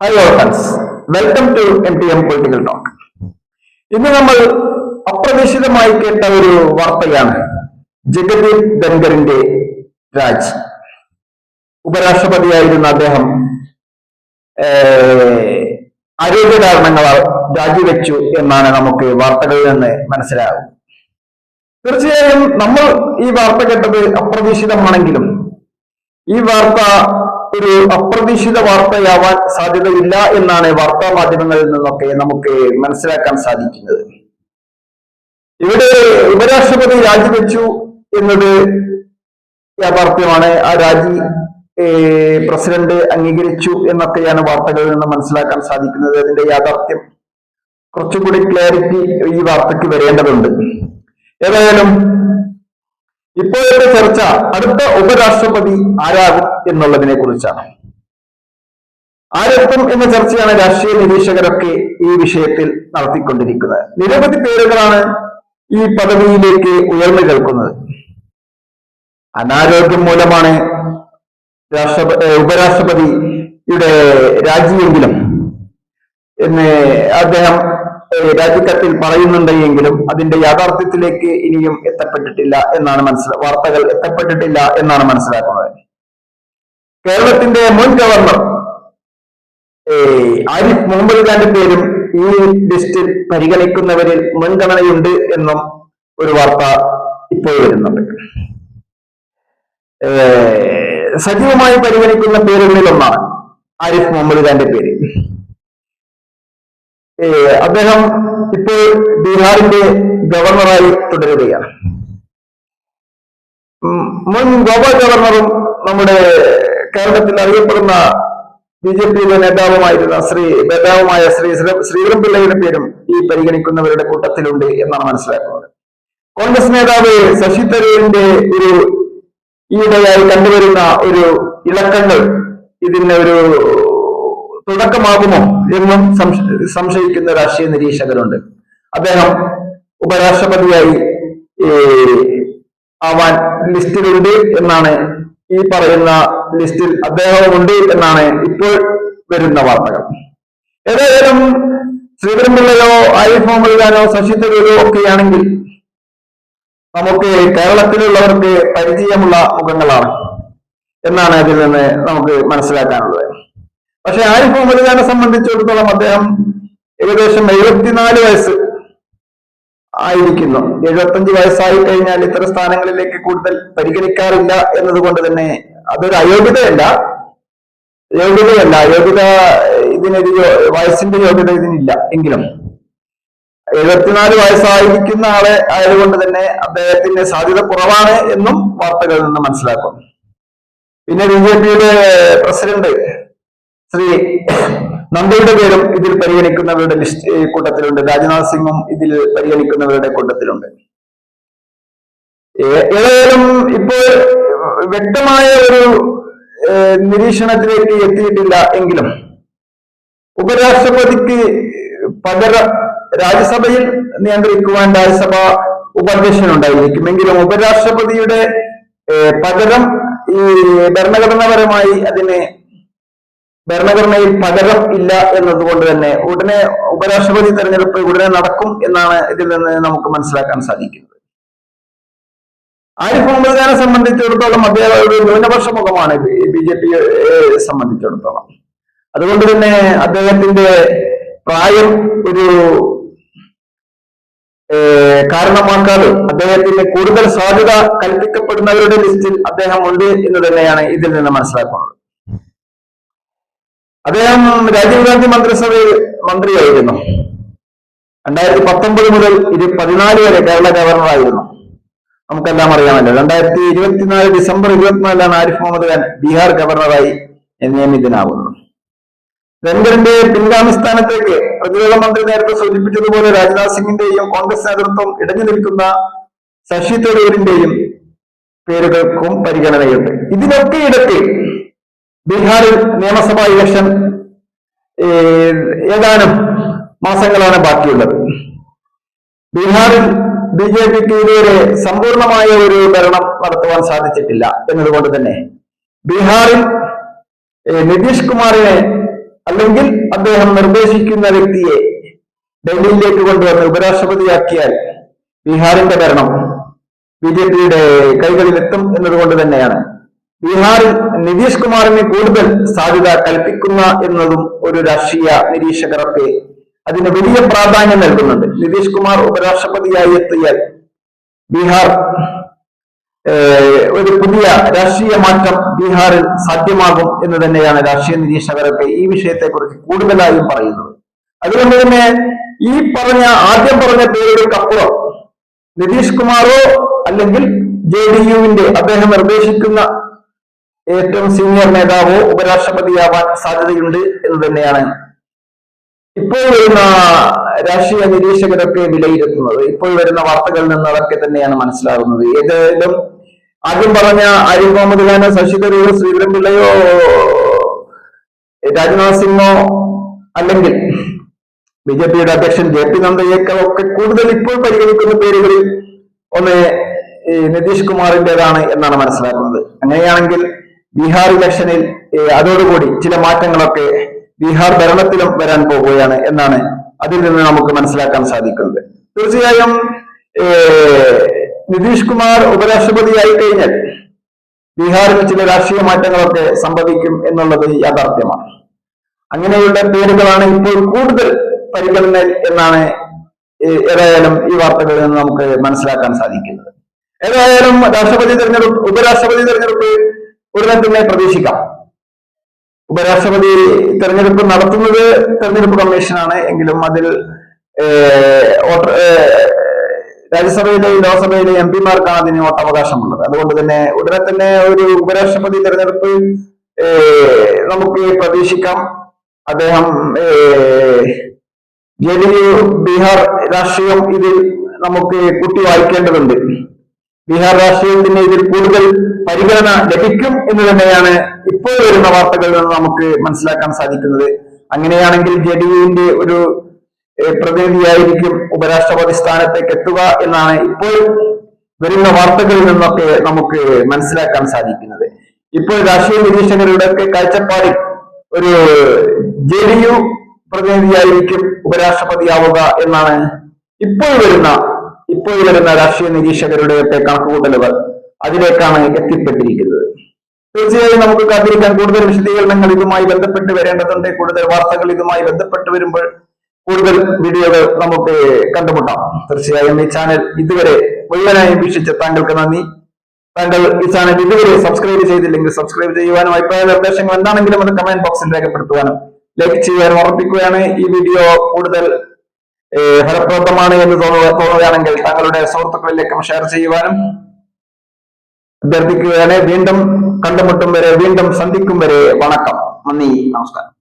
Hello friends welcome to M T M political talk ഇന്ന് നമ്മൾ അപ്രതീക്ഷിതമായി കേട്ട ഒരു വാർത്തയാണ് ജഗദീപ് ധൻഖറിന്റെ രാജ്. ഉപരാഷ്ട്രപതിയായിരുന്ന അദ്ദേഹം ആരോഗ്യ കാരണങ്ങളാൽ രാജിവെച്ചു എന്നാണ് നമുക്ക് വാർത്തകളിൽ നിന്ന് മനസ്സിലാകും. തീർച്ചയായും നമ്മൾ ഈ വാർത്ത കേട്ടത് അപ്രതീക്ഷിതമാണെങ്കിലും ഈ വാർത്ത ഒരു അപ്രതീക്ഷിത വാർത്തയാവാൻ സാധ്യതയില്ല എന്നാണ് വാർത്താ മാധ്യമങ്ങളിൽ നിന്നൊക്കെ നമുക്ക് മനസ്സിലാക്കാൻ സാധിക്കുന്നത്. ഇവിടെ ഉപരാഷ്ട്രപതി രാജിവെച്ചു എന്നത് യാഥാർത്ഥ്യമാണ്. ആ രാജി പ്രസിഡന്റ് അംഗീകരിച്ചു എന്നൊക്കെയാണ് വാർത്തകളിൽ നിന്ന് മനസ്സിലാക്കാൻ സാധിക്കുന്നത്. അതിന്റെ യാഥാർത്ഥ്യം കുറച്ചുകൂടി ക്ലാരിറ്റി ഈ വാർത്തയ്ക്ക് വരേണ്ടതുണ്ട്. ഏതായാലും ഇപ്പോഴത്തെ ചർച്ച അടുത്ത ഉപരാഷ്ട്രപതി ആരാകും എന്നുള്ളതിനെ കുറിച്ചാണ്. ആരെത്തും എന്ന ചർച്ചയാണ് രാഷ്ട്രീയ നിരീക്ഷകരൊക്കെ ഈ വിഷയത്തിൽ നടത്തിക്കൊണ്ടിരിക്കുന്നത്. നിരവധി പേരുകളാണ് ഈ പദവിയിലേക്ക് ഉയർന്നു കേൾക്കുന്നത്. അനാരോഗ്യം മൂലമാണ് രാഷ്ട്രപതി ഉപരാഷ്ട്രപതിയുടെ രാജിയെങ്കിലും എന്ന് അദ്ദേഹം രാജിക്കത്തിൽ പറയുന്നുണ്ടെങ്കിലും അതിന്റെ യാഥാർത്ഥ്യത്തിലേക്ക് ഇനിയും എത്തപ്പെട്ടിട്ടില്ല എന്നാണ് മനസ്സിലാ വാർത്തകൾ എത്തപ്പെട്ടിട്ടില്ല എന്നാണ് മനസ്സിലാക്കുന്നത്. കേരളത്തിന്റെ മുൻ ഗവർണർ ആരിഫ് മുഹമ്മദ് ഖാന്റെ പേരും ഈ ലിസ്റ്റിൽ പരിഗണിക്കുന്നവരിൽ മുൻഗണനയുണ്ട് എന്നും ഒരു വാർത്ത ഇപ്പോൾ വരുന്നുണ്ട്. സജീവമായി പരിഗണിക്കുന്ന പേരുകളിൽ ഒന്നാണ് ആരിഫ് മുഹമ്മദ് ഖാന്റെ പേര്. അദ്ദേഹം ഇപ്പോൾ ബീഹാറിന്റെ ഗവർണറായി തുടരുകയാണ്. മുൻ ഗോവ ഗവർണറും നമ്മുടെ കേരളത്തിൽ അറിയപ്പെടുന്ന ബി ജെ പിയിലെ നേതാവുമായിരുന്ന ശ്രീ നേതാവുമായ ശ്രീ ശ്രീ- ശ്രീധരൻ പിള്ളയുടെ പേരും ഈ പരിഗണിക്കുന്നവരുടെ കൂട്ടത്തിലുണ്ട് എന്നാണ് മനസ്സിലാക്കുന്നത്. കോൺഗ്രസ് നേതാവ് ശശി തരൂരിന്റെ ഒരു ഈയിടെയായി കണ്ടുവരുന്ന ഒരു ഇളക്കങ്ങൾ ഇതിന് ഒരു തുടക്കമാകുമോ എന്നും സംശ- സംശയിക്കുന്ന രാഷ്ട്രീയ നിരീക്ഷകരുണ്ട്. അദ്ദേഹം ഉപരാഷ്ട്രപതിയായി ആവാൻ ലിസ്റ്റിലുണ്ട് എന്നാണ് ഈ പറയുന്ന ലിസ്റ്റിൽ അദ്ദേഹം ഉണ്ട് എന്നാണ് ഇപ്പോൾ വരുന്ന വാർത്തകൾ. ഏതായാലും ശ്രീധരൻപിള്ളയോ ആരിഫ് മുഹമ്മദ് ഖാനോ ശശി തരൂരോ ഒക്കെയാണെങ്കിൽ നമുക്ക് കേരളത്തിലുള്ളവർക്ക് പരിചയമുള്ള മുഖങ്ങളാണ് എന്നാണ് അതിൽ നിന്ന് നമുക്ക് മനസ്സിലാക്കാനുള്ളത്. പക്ഷെ ആരിഫ് മുഹമ്മദ് ഖാനെ സംബന്ധിച്ചിടത്തോളം അദ്ദേഹം ഏകദേശം എഴുപത്തിനാല് വയസ്സ് ആയിരിക്കുന്നു. എഴുപത്തഞ്ച് വയസ്സായി കഴിഞ്ഞാൽ ഇത്തരം സ്ഥാനങ്ങളിലേക്ക് കൂടുതൽ പരിഗണിക്കാറില്ല എന്നതുകൊണ്ട് തന്നെ അതൊരു അയോഗ്യതയല്ല. യോഗ്യതയല്ല. യോഗ്യത ഇതിനൊരു വയസ്സിന്റെ യോഗ്യത ഇതിനില്ല എങ്കിലും. എഴുപത്തിനാല് വയസ്സായിരിക്കുന്ന ആളെ ആയതുകൊണ്ട് തന്നെ അദ്ദേഹത്തിന്റെ സാധ്യത കുറവാണ് എന്നും വാർത്തകളിൽ നിന്ന് മനസ്സിലാക്കും പിന്നെ ബി ജെ പിയുടെ പ്രസിഡന്റ് ശ്രീ നന്ദയുടെ പേരും ഇതിൽ പരിഗണിക്കുന്നവരുടെ ലിസ്റ്റ് കൂട്ടത്തിലുണ്ട്. രാജ്നാഥ് സിംഗും ഇതിൽ പരിഗണിക്കുന്നവരുടെ കൂട്ടത്തിലുണ്ട്. ഏതായാലും ഇപ്പോൾ വ്യക്തമായ ഒരു നിരീക്ഷണത്തിലേക്ക് എത്തിയിട്ടില്ല എങ്കിലും ഉപരാഷ്ട്രപതിക്ക് പകരം രാജ്യസഭയിൽ നിയന്ത്രിക്കുവാൻ രാജ്യസഭ ഉപാധ്യക്ഷനുണ്ടായിരിക്കും എങ്കിലും ഉപരാഷ്ട്രപതിയുടെ പകരം ഈ ഭരണഘടനാപരമായി അതിന് ഭരണഘടനയിൽ പകരം ഇല്ല എന്നതുകൊണ്ട് തന്നെ ഉടനെ ഉപരാഷ്ട്രപതി തെരഞ്ഞെടുപ്പ് ഉടനെ നടക്കും എന്നാണ് ഇതിൽ നിന്ന് നമുക്ക് മനസ്സിലാക്കാൻ സാധിക്കുന്നത്. ആരിഫ് മുഹമ്മദ് ഖാനെ സംബന്ധിച്ചിടത്തോളം അദ്ദേഹം ഒരു ന്യൂനപക്ഷ മുഖമാണ് ബി ജെ പി സംബന്ധിച്ചിടത്തോളം. അതുകൊണ്ട് തന്നെ അദ്ദേഹത്തിന്റെ പ്രായം ഒരു കാരണമാക്കാതെ അദ്ദേഹത്തിന് കൂടുതൽ സാധ്യത കൽപ്പിക്കപ്പെടുന്നവരുടെ ലിസ്റ്റിൽ അദ്ദേഹം ഉണ്ട് എന്ന് തന്നെയാണ് ഇതിൽ നിന്ന് മനസ്സിലാക്കുന്നത്. അദ്ദേഹം രാജീവ് ഗാന്ധി മന്ത്രിസഭയിൽ മന്ത്രിയായിരുന്നു. രണ്ടായിരത്തി പത്തൊമ്പത് മുതൽ ഇരു പതിനാല് വരെ കേരള ഗവർണറായിരുന്നു. നമുക്കെല്ലാം അറിയാമല്ലോ. രണ്ടായിരത്തി ഇരുപത്തിനാല് ഡിസംബർ ഇരുപത്തിനാലിലാണ് ആരിഫ് മുഹമ്മദ് ഖാൻ ബീഹാർ ഗവർണറായി നിയമിതനാകുന്നത്. ധൻഖറിന്റെ പിൻഗാമി സ്ഥാനത്തേക്ക് പ്രതിരോധ മന്ത്രി നേരത്തെ സൂചിപ്പിച്ചതുപോലെ രാജ്നാഥ് സിംഗിന്റെയും കോൺഗ്രസ് നേതൃത്വം ഇടഞ്ഞു നിൽക്കുന്ന ശശി തരൂരിന്റെയും പേരുകൾക്കും പരിഗണനയുണ്ട്. ഇതിനൊക്കെ ഇടയ്ക്ക് ബീഹാറിൽ നിയമസഭാ ഇലക്ഷൻ ഏതാനും മാസങ്ങളാണ് ബാക്കിയുള്ളത്. ബീഹാറിൽ ബി ജെ പിക്ക് ഇതുവരെ സമ്പൂർണമായ ഒരു ഭരണം നടത്തുവാൻ സാധിച്ചിട്ടില്ല എന്നതുകൊണ്ട് തന്നെ ബീഹാറിൽ നിതീഷ് കുമാറിനെ അല്ലെങ്കിൽ അദ്ദേഹം നിർദ്ദേശിക്കുന്ന വ്യക്തിയെ ഡൽഹിയിലേക്ക് കൊണ്ടുവന്ന് ഉപരാഷ്ട്രപതിയാക്കിയാൽ ബീഹാറിന്റെ ഭരണം ബി ജെ പിയുടെ കൈകളിലെത്തും എന്നതുകൊണ്ട് തന്നെയാണ്. ബീഹാറിൽ നിതീഷ് കുമാറിന് കൂടുതൽ സാധ്യത കൽപ്പിക്കുന്ന എന്നതും ഒരു രാഷ്ട്രീയ നിരീക്ഷകർക്ക് അതിന് വലിയ പ്രാധാന്യം നൽകുന്നുണ്ട്. നിതീഷ് കുമാർ ഉപരാഷ്ട്രപതിയായി എത്തിയാൽ ബീഹാർ ഒരു പുതിയ രാഷ്ട്രീയ മാറ്റം ബീഹാറിൽ സാധ്യമാകും എന്ന് തന്നെയാണ് രാഷ്ട്രീയ നിരീക്ഷകരൊക്കെ ഈ വിഷയത്തെക്കുറിച്ച് കൂടുതലായും പറയുന്നത്. അതുകൊണ്ട് തന്നെ ഈ പറഞ്ഞ ആദ്യം പറഞ്ഞ പേരുകൾക്കപ്പുറം നിതീഷ് കുമാറോ അല്ലെങ്കിൽ ജെ ഡി യുവിന്റെ അദ്ദേഹം നിർദ്ദേശിക്കുന്ന ഏറ്റവും സീനിയർ നേതാവോ ഉപരാഷ്ട്രപതിയാവാൻ സാധ്യതയുണ്ട് എന്ന് തന്നെയാണ് ഇപ്പോൾ വരുന്ന രാഷ്ട്രീയ നിരീക്ഷകരൊക്കെ വിലയിരുത്തുന്നത്. ഇപ്പോൾ വരുന്ന വാർത്തകളിൽ നിന്നതൊക്കെ തന്നെയാണ് മനസ്സിലാകുന്നത്. ഏതായാലും ആദ്യം പറഞ്ഞ അരി മുഹമ്മദ് ഖാനോ ശശി തരൂരോ ശ്രീധരൻപിള്ളയോ രാജ്നാഥ് സിംഗോ അല്ലെങ്കിൽ ബി ജെ പിയുടെ അധ്യക്ഷൻ ജെ പി നന്ദയൊക്കെ ഒക്കെ കൂടുതൽ ഇപ്പോൾ പരിഗണിക്കുന്ന പേരുകളിൽ ഒന്ന് നിതീഷ് കുമാറിന്റേതാണ് എന്നാണ് മനസ്സിലാക്കുന്നത്. അങ്ങനെയാണെങ്കിൽ ബീഹാർ ഇലക്ഷനിൽ അതോടുകൂടി ചില മാറ്റങ്ങളൊക്കെ ബീഹാർ ഭരണത്തിലും വരാൻ പോവുകയാണ് എന്നാണ് അതിൽ നിന്ന് നമുക്ക് മനസ്സിലാക്കാൻ സാധിക്കുന്നത്. തീർച്ചയായും നിതീഷ് കുമാർ ഉപരാഷ്ട്രപതിയായി കഴിഞ്ഞാൽ ബീഹാറിൽ ചില രാഷ്ട്രീയ മാറ്റങ്ങളൊക്കെ സംഭവിക്കും എന്നുള്ളത് യാഥാർത്ഥ്യമാണ്. അങ്ങനെയുള്ള പേരുകളാണ് ഇപ്പോൾ കൂടുതൽ പരിഗണന എന്നാണ് ഏതായാലും ഈ വാർത്തകളിൽ നിന്ന് നമുക്ക് മനസ്സിലാക്കാൻ സാധിക്കുന്നത്. ഏതായാലും രാഷ്ട്രപതി തെരഞ്ഞെടുപ്പ് ഉപരാഷ്ട്രപതി തെരഞ്ഞെടുപ്പ് ഉടനെ തരത്തിലെ പ്രതീക്ഷിക്കാം. ഉപരാഷ്ട്രപതി തെരഞ്ഞെടുപ്പ് നടത്തുന്നത് തെരഞ്ഞെടുപ്പ് കമ്മീഷനാണ്. എങ്കിലും അതിൽ രാജ്യസഭയിലെയും ലോക്സഭയിലെയും എം പിമാർക്കാണ് അതിന് വോട്ടവകാശമുള്ളത്. അതുകൊണ്ട് തന്നെ ഉടനെ തന്നെ ഒരു ഉപരാഷ്ട്രപതി തെരഞ്ഞെടുപ്പ് നമുക്ക് പ്രതീക്ഷിക്കാം. അദ്ദേഹം ജെ ഡി യു ബീഹാർ രാഷ്ട്രീയം ഇതിൽ നമുക്ക് കുട്ടി വായിക്കേണ്ടതുണ്ട്. ബീഹാർ രാഷ്ട്രീയത്തിന് ഇതിൽ കൂടുതൽ പരിഗണന ലഭിക്കും എന്ന് തന്നെയാണ് ഇപ്പോൾ വരുന്ന വാർത്തകളിൽ നിന്ന് നമുക്ക് മനസ്സിലാക്കാൻ സാധിക്കുന്നത്. അങ്ങനെയാണെങ്കിൽ ജെ ഡി യുവിന്റെ ഒരു പ്രതിനിധിയായിരിക്കും ഉപരാഷ്ട്രപതി സ്ഥാനത്തേക്ക് എത്തുക എന്നാണ് ഇപ്പോൾ വരുന്ന വാർത്തകളിൽ നിന്നൊക്കെ നമുക്ക് മനസ്സിലാക്കാൻ സാധിക്കുന്നത്. ഇപ്പോൾ രാഷ്ട്രീയ നിരീക്ഷകരുടെ ഒക്കെ കാഴ്ചപ്പാടിൽ ഒരു ജെ ഡി യു പ്രതിനിധിയായിരിക്കും ഉപരാഷ്ട്രപതിയാവുക എന്നാണ് ഇപ്പോൾ വരുന്ന ഇപ്പോൾ വരുന്ന രാഷ്ട്രീയ നിരീക്ഷകരുടെ ഒക്കെ കണക്കുകൂട്ടലുകൾ. അതിലേക്കാണ് എത്തിപ്പെട്ടിരിക്കുന്നത്. തീർച്ചയായും നമുക്ക് കാത്തിരിക്കാൻ കൂടുതൽ വിശദീകരണങ്ങൾ ഇതുമായി ബന്ധപ്പെട്ട് വരേണ്ടതുണ്ട്. കൂടുതൽ വാർത്തകൾ ഇതുമായി ബന്ധപ്പെട്ട് വരുമ്പോൾ കൂടുതൽ വീഡിയോകൾ നമുക്ക് കണ്ടുമുട്ടാം. തീർച്ചയായും ഈ ചാനൽ ഇതുവരെ മുഴുവനായി വീക്ഷിച്ച താങ്കൾക്ക് നന്ദി. താങ്കൾ ഈ ചാനൽ ഇതുവരെ സബ്സ്ക്രൈബ് ചെയ്തില്ലെങ്കിൽ സബ്സ്ക്രൈബ് ചെയ്യുവാനും അഭിപ്രായ നിർദ്ദേശങ്ങൾ എന്താണെങ്കിലും അത് കമന്റ് ബോക്സിൽ രേഖപ്പെടുത്തുവാനും ലൈക്ക് ചെയ്യാനും ഉറപ്പിക്കുകയാണ്. ഈ വീഡിയോ കൂടുതൽ ഫലപ്രദമാണ് എന്ന് തോന്നുക തോന്നുകയാണെങ്കിൽ താങ്കളുടെ സുഹൃത്തുക്കളിലേക്കും ഷെയർ ചെയ്യുവാനും അഭ്യർത്ഥിക്കുകയാണ് വീണ്ടും കണ്ടുമുട്ടും വരെ വീണ്ടും സന്ധിക്കും വരെ വണക്കം നന്ദി നമസ്കാരം